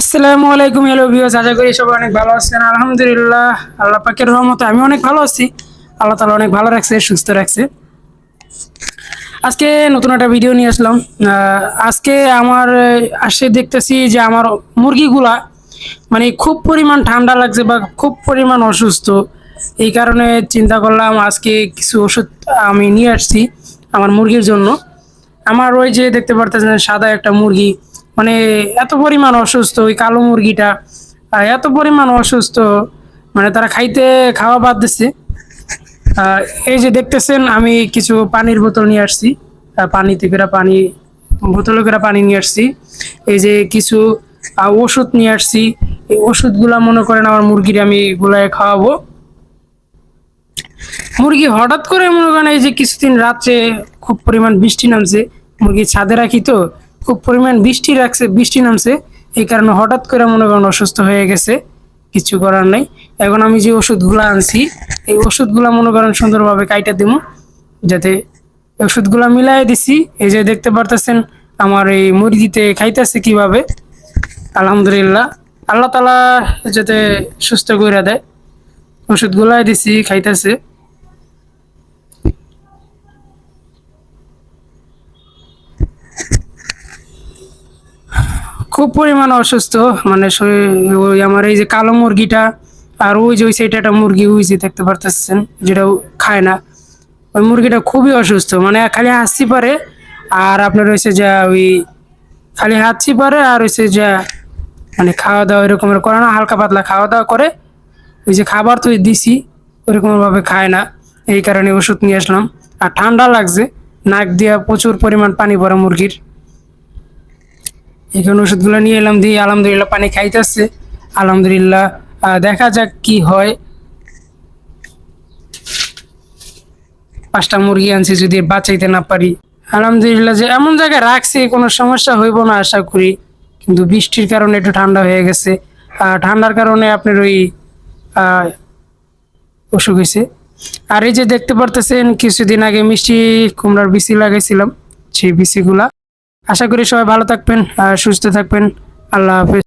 আসসালামু আলাইকুম hello viewers আশা করি সবাই অনেক ভালো আছেন। আলহামদুলিল্লাহ, আল্লাহ পাকের রহমতে আমি অনেক ভালো আছি। আল্লাহ তালা অনেক ভালো রাখছে, সুস্থ রাখছে। আজকে নতুন একটা ভিডিও নিয়ে আসলাম। আজকে আমার, আসে দেখতেছি যে আমার মুরগিগুলা মানে খুব পরিমাণ ঠান্ডা লাগছে বা খুব পরিমাণ অসুস্থ। এই কারণে চিন্তা করলাম আজকে কিছু ওষুধ আমি নিয়ে আসছি আমার মুরগির জন্য। আমার ওই যে দেখতে পারতেছেন, সাদা একটা মুরগি। মানে এত পরিমাণ অসুস্থ ওই কালো মুরগিটা এত পরিমাণ অসুস্থ মানে তারা খাইতে, খাওয়া বাদ দিচ্ছে এই যে দেখতেছেন, আমি কিছু পানির বোতল নিয়ে আসছি। পানিতে করে পানি, বোতলে করে পানি নিয়ে আসছি। এই যে কিছু ওষুধ নিয়ে আসছি। এই ওষুধগুলা মনে করেন আমার মুরগির আমি গুলায় খাওয়াবো। মুরগি হঠাৎ করে মনে করেন এই যে কিছুদিন রাত্রে খুব পরিমাণ বৃষ্টি নামছে। মুরগি ছাদে রাখি তো খুব পরিমাণ বৃষ্টি রাখছে, বৃষ্টি নামছে, এই কারণে হঠাৎ করে মনে করেন অসুস্থ হয়ে গেছে, কিছু করার নাই। এখন আমি যে ওষুধগুলো আনছি, এই ওষুধগুলো মনে করেন সুন্দরভাবে কাইটা দিব যাতে ওষুধগুলো মিলাই দিছি। এই যে দেখতে পারতেছেন, আমার এই মুরগিতে খাইতেছে কীভাবে। আলহামদুলিল্লাহ, আল্লাহ তালা যাতে সুস্থ করে দেয়। ওষুধগুলাই দিছি, খাইতেছে। খুব পরিমাণ অসুস্থ মানে ওই আমার এই যে কালো মুরগিটা আর ওই যে ওই সাইডে একটা মুরগি ওই যে দেখতে পারতেছেন, যেটা খায় না। ওই মুরগিটা খুবই অসুস্থ মানে খালি হাসছি পারে আর আপনার হয়েছে যা ওই খালি হাঁচি পারে আর হয়েছে যা মানে খাওয়া দাওয়া এরকমের করে না, হালকা পাতলা খাওয়া দাওয়া করে। ওই যে খাবার তো দিছি ওরকমভাবে খায় না, এই কারণে ওষুধ নিয়ে আসলাম। আর ঠান্ডা লাগছে, নাক দিয়া প্রচুর পরিমাণ পানি পড়া মুরগির। এখানে ওষুধগুলো নিয়ে এলাম, দিয়ে আলহামদুলিল্লাহ পানি খাইতেছে। আলহামদুলিল্লাহ দেখা যাক কি হয়। পাঁচটা মুরগি আনছি যদি বাঁচাইতে না পারি। আলহামদুলিল্লাহ যে এমন জায়গায় রাখছি, কোনো সমস্যা হইব না আশা করি। কিন্তু বৃষ্টির কারণে একটু ঠান্ডা হয়ে গেছে। আর ঠান্ডার কারণে আপনার ওই অসুখ হয়েছে আর এই যে দেখতে পারতেছেন, কিছুদিন আগে মিষ্টি কুমড়ার বিচি লাগাইছিলাম, সেই বিচিগুলা। আশা করি সবাই ভালো থাকবেন আর সুস্থ থাকবেন। আল্লাহ হাফেজ।